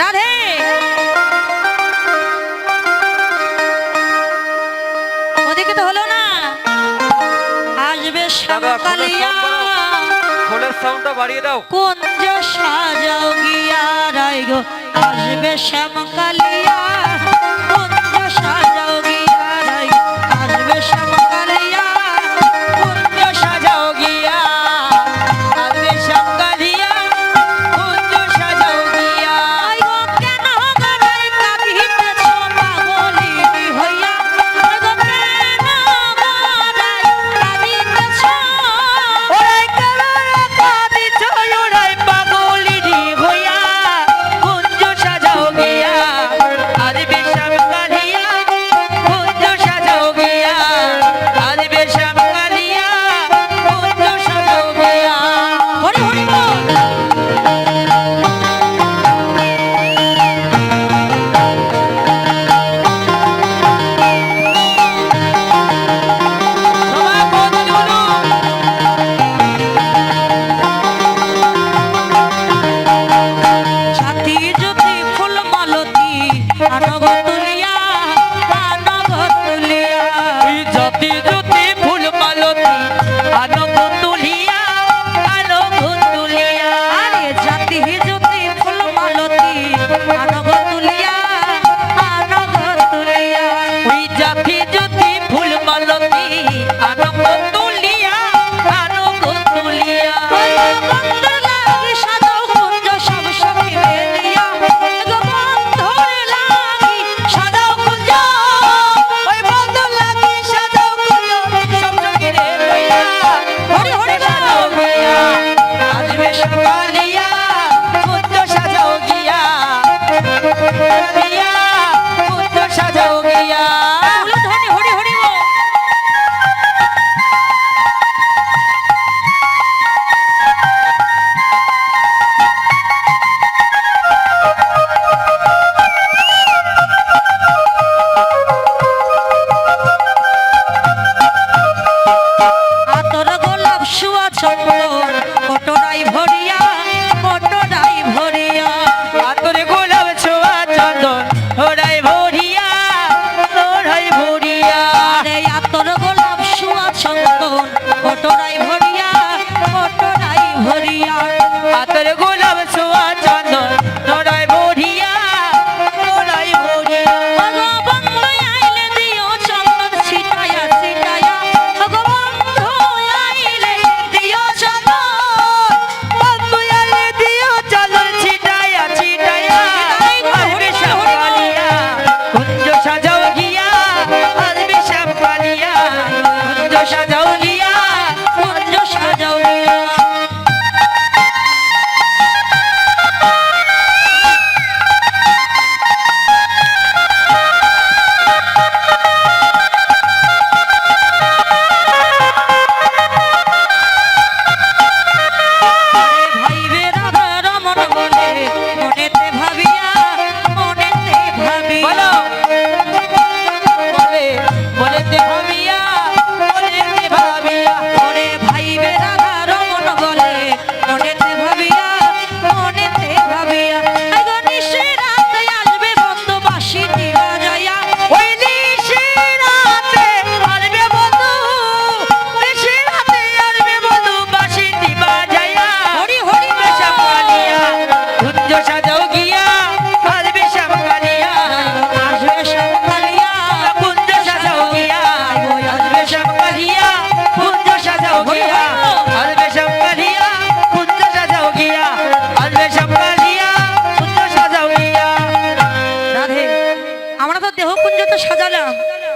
রাধে। ওদিকে তো হলো না। আসবে সকালিয়া ফোনের দাও। কোন যে সাজাও গিয়া রাইগো আসবে শ্যামকালিয়া।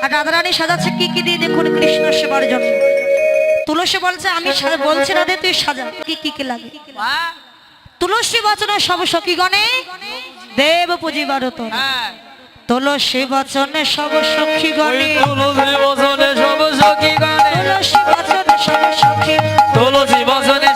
আর রাধারানী সাজাচ্ছে কি কি দিয়ে দেখুন কৃষ্ণ সেবার জন্য তুলসী বলছে আমি বলছি রাধে তুই সাজা। কি কি কি লাগে? তুলসী বচনা সব সখী গণে দেব পুঁজিবার তো তুলসী বচনে সব সখী গণে তুলসী বচনে সব সখী গণে। তুলসী বচনে সব সখী তুলসী বচনে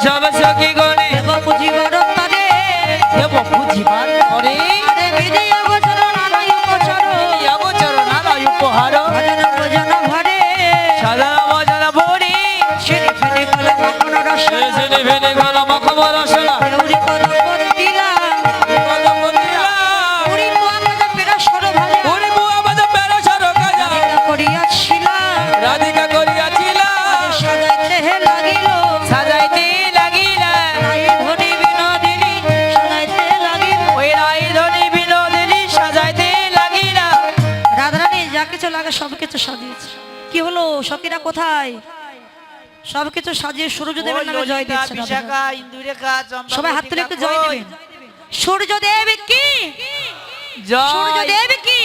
সাজিয়েছে। কি হলো? সখীরা কোথায়? সবকিছু সাজিয়ে সূর্যদেবের নামে জয় দিচ্ছে সবাই হাত তুলে একটু জয় দেবেন। সূর্যদেব কি? জয়। সূর্যদেব কি?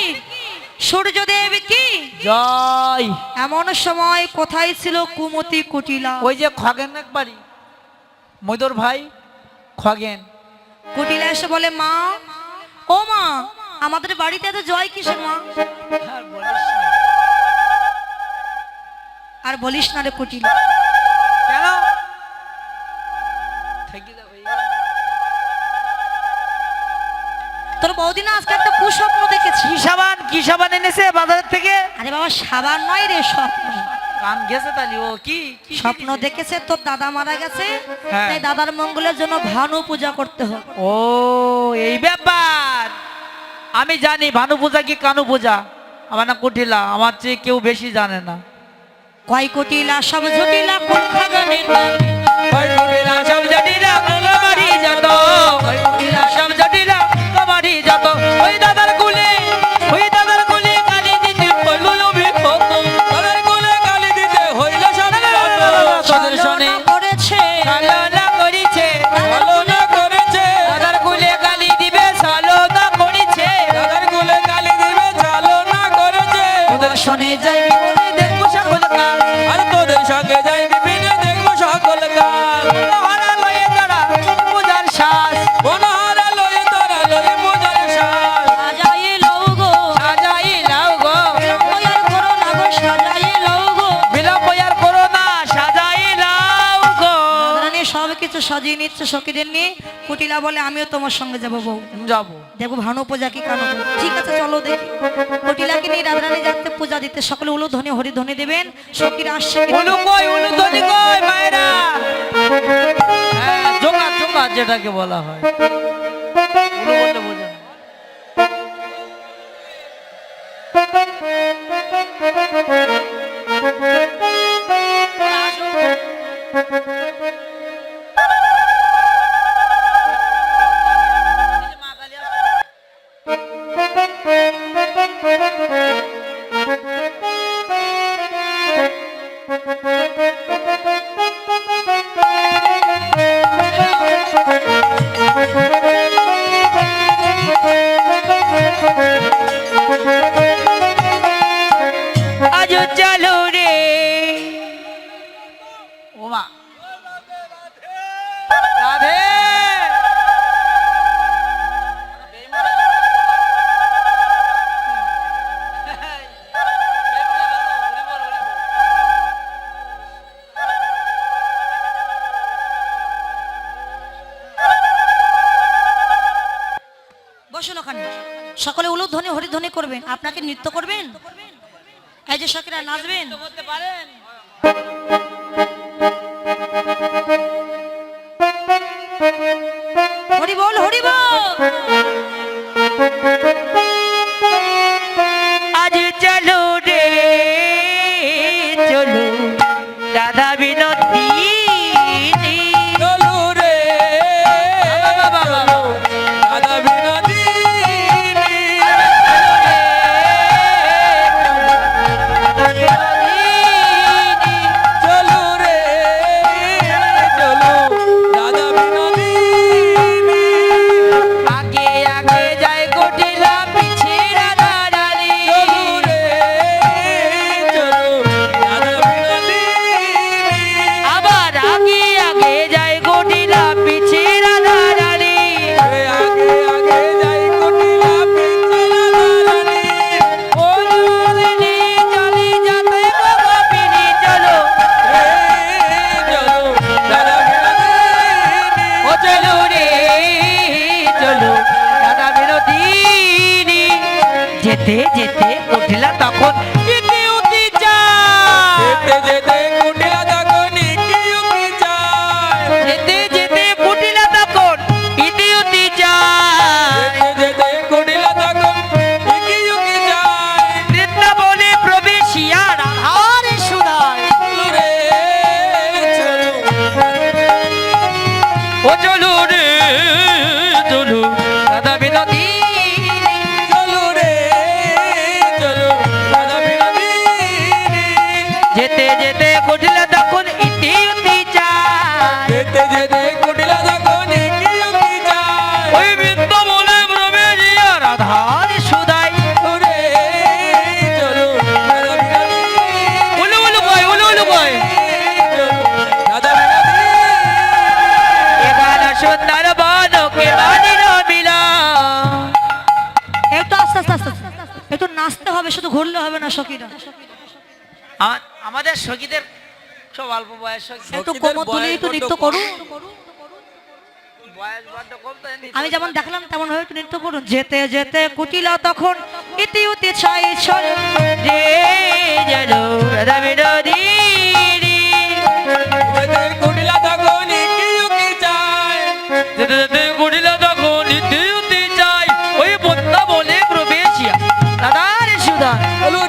সূর্যদেব কি? জয়। এমন সময় কোথায় ছিল কুমতি কুটিলা? ওই যে খগেন একবারই মধুর ভাই খগেন। কুটিলা এসে বলে মা ও মা আমাদের বাড়িতে এত জয় কিসের মা? আর বলিস না। রে কুটিলা। কেন? তোর বৌদিনা আজকে একটা কুস্বপ্ন দেখেছি। কি সাবান? কি সাবান এনেছে বাজারের থেকে? আরে বাবা সাবান নয় রে স্বপ্ন। কান গেছে তাহলে ও কি? কি স্বপ্ন দেখেছে তোর দাদা মারা গেছে। হ্যাঁ। তাই দাদার মঙ্গলের জন্য ভানু পূজা করতে হবে। ও এই ব্যাপার। আমি জানি ভানু পূজা কি কানু পূজা। আমার না কুটিলা আমার চেয়ে কেউ বেশি জানে না। কয় কোটিলা সব জটিলা কোন খাগানে সব জটিলা তোমারই যত সব জটিলা তোমারই যত ওই দাদার কিছু সাজিয়ে নিচ্ছে সখীদের নিয়ে। কুটিলা বলে আমিও তোমার সঙ্গে যাব বউ। যাব। দেখো ভানু পূজা কি কানো ঠিক আছে চলো দেখি। কুটিলাকে নিয়ে রাধারানী যাচ্ছে পূজা দিতে। সকলে উলু ধনে হরি ধনে দেবেন। সকির আসছে উলু কই উলু ধনে কই মায়েরা? হ্যাঁ জোকা জোকা যেটাকে বলা হয়। বসুন ওখানে সকলে উলু ধ্বনি হরি ধ্বনি করবেন। আপনাকে নৃত্য করবেন? এই যে সখীরা নাচবেন? করতে পারেন যেতে কুটিলা তখন ইতি উতি চায় কুটিলা তখন রাধার সুদাই ওরে চলো উলু উলু কয় উলু উলু কয় আস্তে আস্তে আস্তে একটু নাচতে হবে শুধু ঘুরলে হবে না সখীরা আর আমাদের সখীদের সব অল্প বয়স একটু কোমর তুলে একটু নৃত্য করুন। বয়স বড্ড কম তো এমনি- আমি যেমন দেখলাম তেমন ভাবে নৃত্য করুন। যেতে যেতে কুটিলা তখন ইতি উতি ছাই ছল রে। রাধা কুটিলা তখন কি কি চায়। যেতে যেতে কুটিলা তখন ইতি উতি চাই ওই বলে প্রবেশিয়া। রে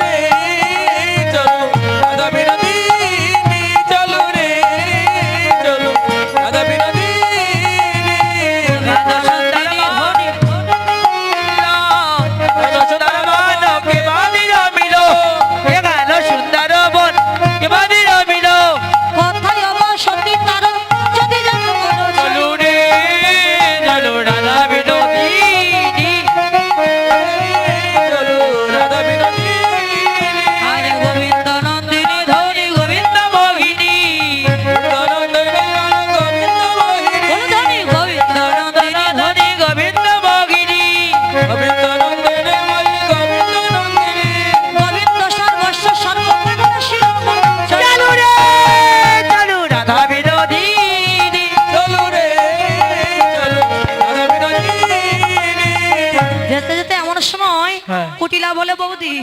কুটিলা বলে বৌদি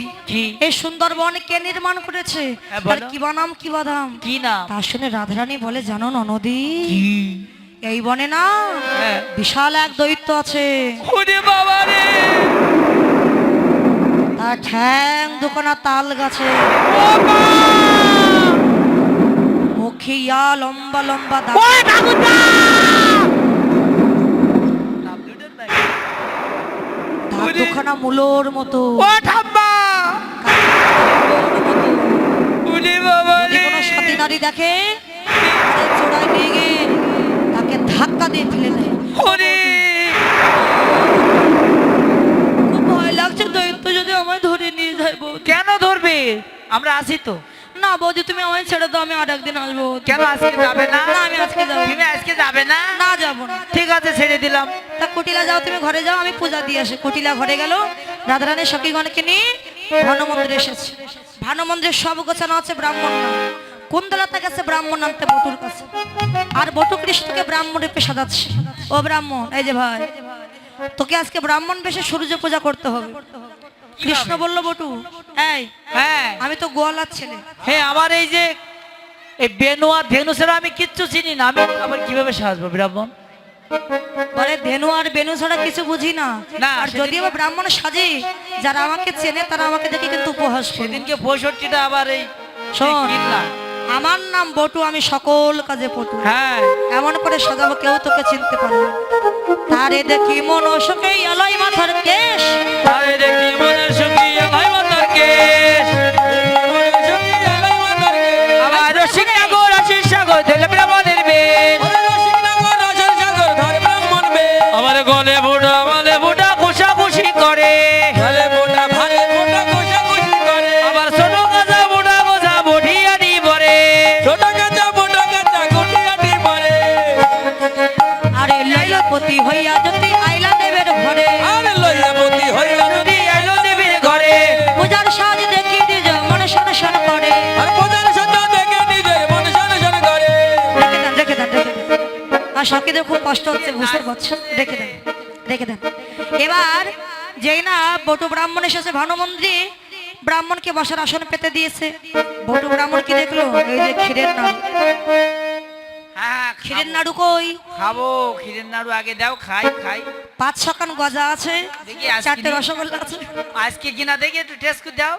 এই সুন্দরবন কে নির্মাণ করেছে। হ্যাঁ, তার বলো। কি বানাম কি বাদাম? কি নাম? তার শুনে রাধারানী বলে জানো ননদী এই বনে না হ্যাঁ। বিশাল এক দৈত্য আছে। ওরে বাবা রে! তার ঠ্যাং দুখানা তাল গাছে। মুখিয়া লম্বা লম্বা দাঁত বাবুদা মুলোর মতো। ও ঠাম্মা! ওরে বাবা কোনো সতী নারী দেখে চোড়ায় নিয়ে গিয়ে তাকে ধাক্কা দিয়ে ফেলে দেয়। খুব ভয় লাগছে দৈত্য যদি আমায় ধরে নিয়ে যায় কেন ধরবে? আমরা আসি তো। না বৌদি তুমি আমায় ছেড়ে দাও আমি আর একদিন আসব কেন আজকে যাবে না? না, আমি আজকে যাব। তুমি আজকে যাবে না? না যাব না। আছে ছেড়ে দিলাম। তা কুটিলা যাও তুমি ঘরে যাও আমি পূজা দিয়ে আসি। কুটিলা ঘরে গেল রাধারানীর সখীগণকে নিয়ে ভানু মন্দিরে এসেছে। ভানু মন্দিরে সব গোছানো আছে ব্রাহ্মণ নাম। কুন্দলতা গেছে ব্রাহ্মণ আনতে বটুর কাছে। আর বটু কৃষ্ণকে ব্রাহ্মণ রূপে সাজাচ্ছে। ও ব্রাহ্মণ এই যে ভাই তোকে আজকে ব্রাহ্মণ বেশে সূর্য পূজা করতে হবে। কৃষ্ণ বলল বটু এই হ্যাঁ। আমি তো গোয়ালার ছেলে। হ্যাঁ আমার এই যে এই বেনু আর ধেনু ছাড়া আমি কিচ্ছু চিনি না। আমি আবার কীভাবে সাজবো ব্রাহ্মণ? বলে ধেনু আর বেনু ছাড়া কিছু বুঝি না। না, আর যদি আবার ব্রাহ্মণ সাজি যারা আমাকে চেনে তারা আমাকে দেখে কিন্তু উপহাস সেদিনকে পঁয়ষট্টিটা আবার এই শোন আমার নাম বটু আমি সকল কাজে পটু। হ্যাঁ। এমন করে সাজাবো কেউ তোকে চিনতে পারবে না। তারে দেখি মনসকে আলাই মাথার কেশ। তারে দেখি সঙ্গী ভাই মাতার কেশ। আর খুব কষ্ট হচ্ছে বুঝতে পারছ? রেখে দেন রেখে দেন। এবার যেই না বটু ব্রাহ্মণ এসেছে ভানু মন্দিরে ব্রাহ্মণকে বসার আসন পেতে দিয়েছে। বটু ব্রাহ্মণ কি দেখল? এই যে ক্ষীরের নাড়ু। হ্যাঁ ক্ষীরের নাড়ু কই? খাব ক্ষীরের নাড়ু আগে দাও খাই খাই। পাঁচ ছকান গজা আছে চারটে রসগোল্লা আছে। আজকে কিনা দেখি একটু টেস্ট করে দাও।